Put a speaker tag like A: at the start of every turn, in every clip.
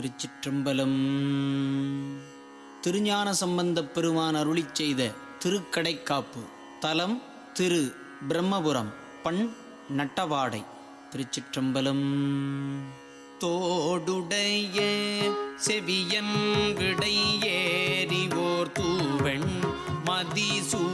A: திருச்சிற்றம்பலம். திருஞான சம்பந்தப் பெருமான் அருளி செய்த திருக்கடைக்காப்பு. தலம் திரு பிரம்மபுரம் பண் நட்டவாடை திருச்சிற்றம்பலம். தோடுடைய செவியன் விடை ஓர் தூவெண் மதிசூ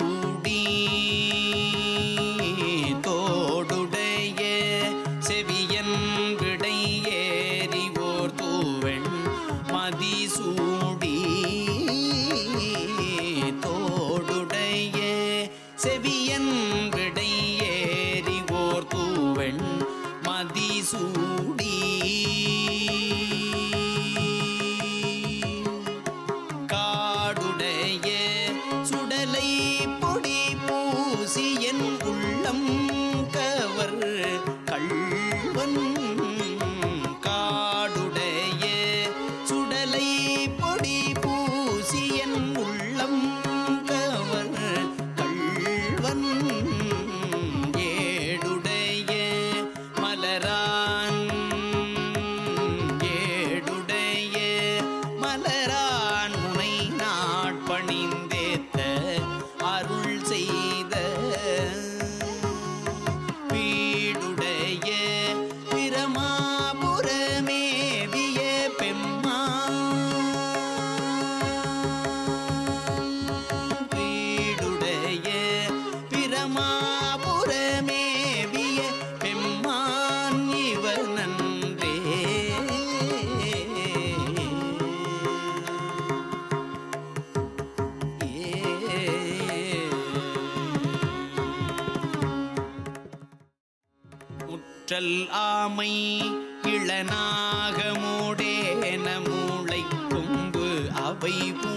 A: முற்றல் ஆமை இளநாகமோடேன மூளை கொம்பு அவை பூ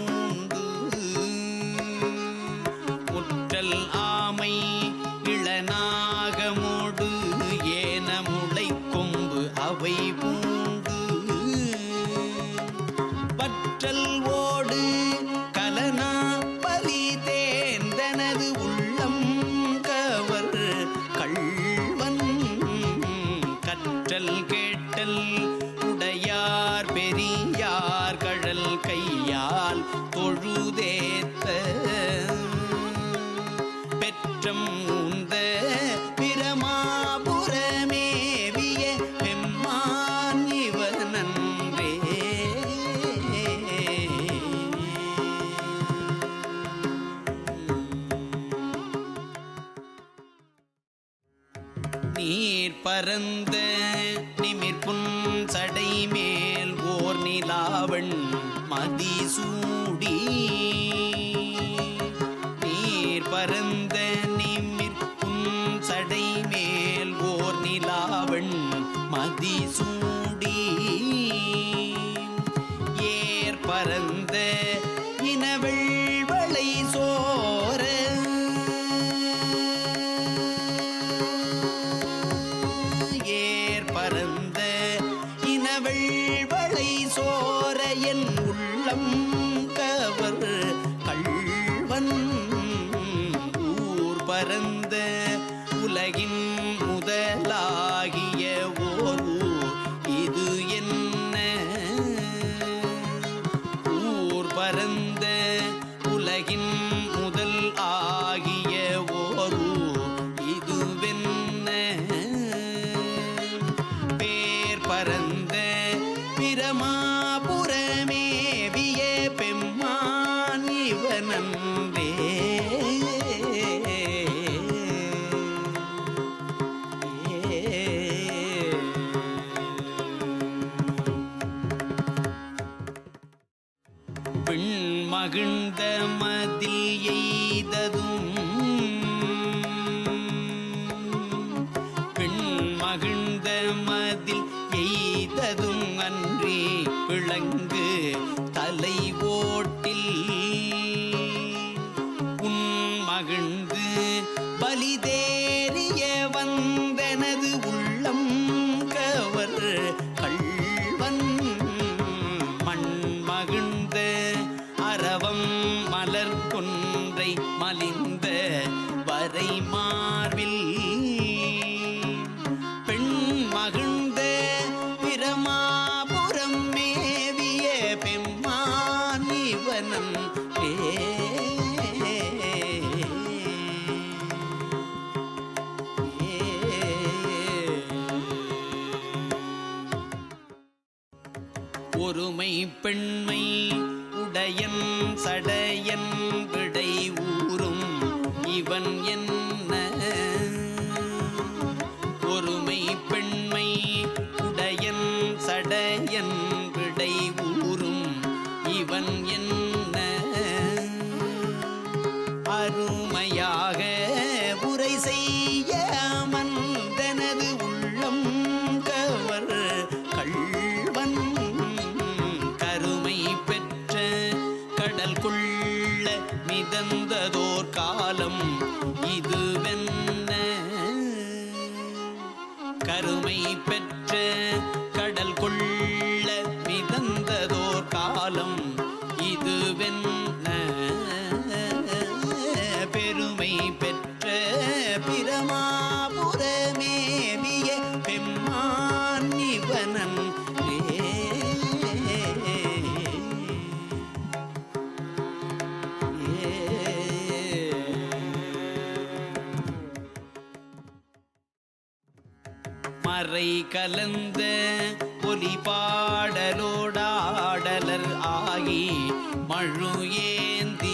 A: கேட்டல் நீர் பரந்த நிமிர்புன் சடை ஓர் நிலாவண் மதிசூடி உலகின் முதலாகிய ஓர் இது என்ன? ஊர் பரந்த உலகின் முதல் ஆகிய ஓர் இதுவென்ன? பேர் பரந்த பிரமாபுரமேவிய பெம்மான் இவனந்தே எய்ததும் அன்றி விளங்கு தலை ஓட்டில். உன் மகிழ்ந்து பலிதேறிய வந்தனது உள்ளம் கவர் கள்வன். மண் மகிழ்ந்த அரவம் மலர் கொன்றை மலிந்த வரைமா பெண்மை உடையன் சடையன் விடை ஊறும். இவன் என் மிதந்ததோர் காலம் இதுவென்ன? கருமை பெற்ற கடல் கொள்ள மிதந்ததோர் காலம் இதுவென்ன? பெருமை பெற்ற பிரமா அறை கலந்த ஒலி பாடலோடாடலர் ஆகி மழு ஏந்தி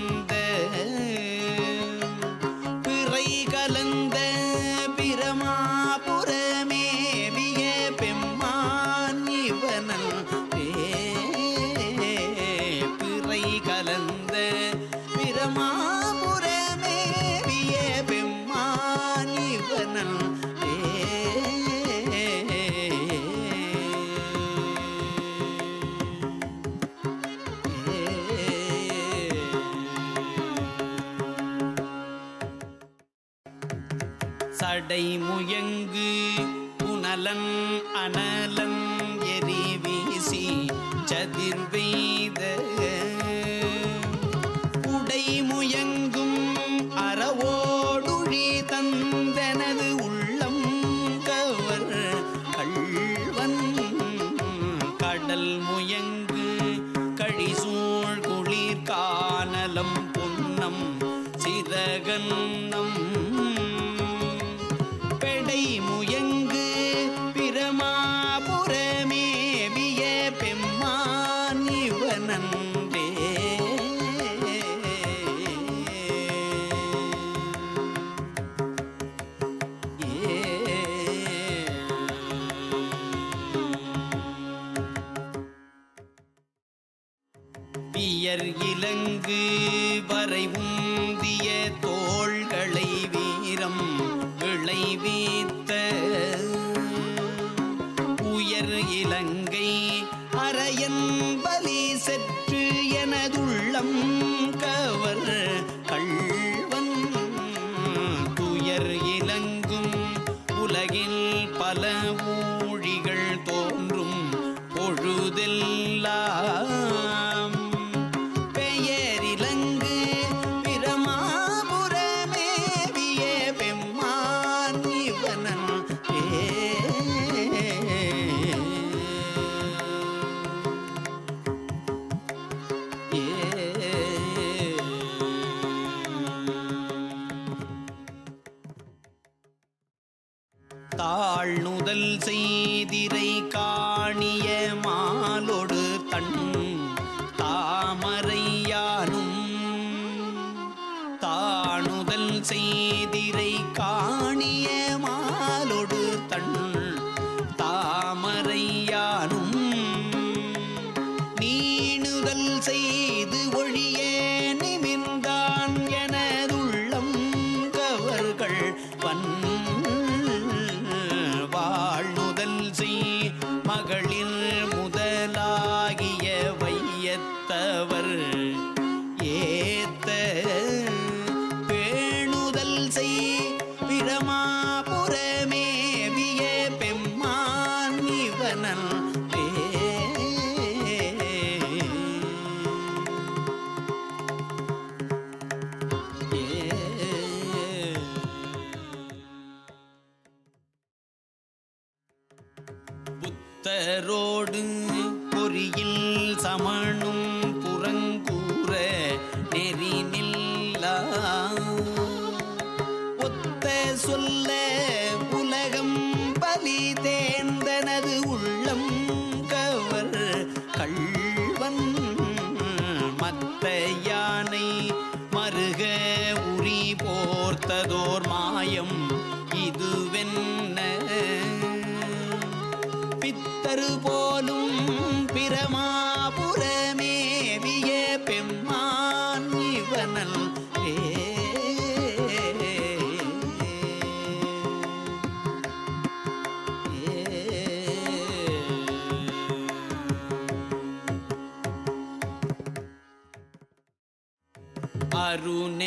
A: சடை முயங்கு புனலன் அனலன் எரி வீசி சதிர் முயங்கு பிரமாபுரமேவிய பெம்மான் இவனன்றே. பியர் இலங்கு வரைவும் del தாழ்நுதல் செய்திரை காணிய மாலொடு தன் தாமரையானும். தாணுதல் செய்திரை காணிய தேவனன் புத்தரோடு பொறியில் சமணும் புறங்கூற நெறி நில்லா. ஒத்த சொல்ல புல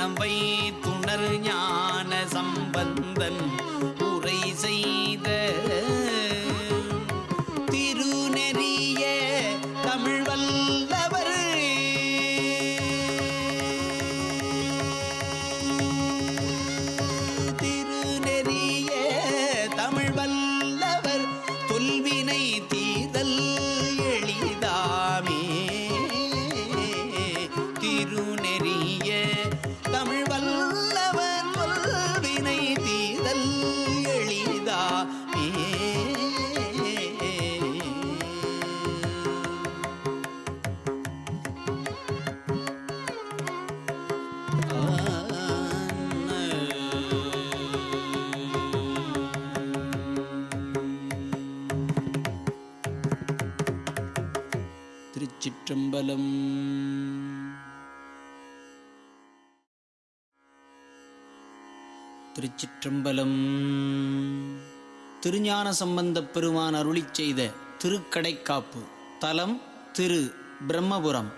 A: ஞானம் வை துணர் ஞான சம்பந்தன். திருச்சிற்றம்பலம் திருச்சிற்றம்பலம். திருஞான சம்பந்தப் பெருமான் அருளிச் செய்த திருக்கடைக்காப்பு. தலம் திரு. பிரம்மபுரம்.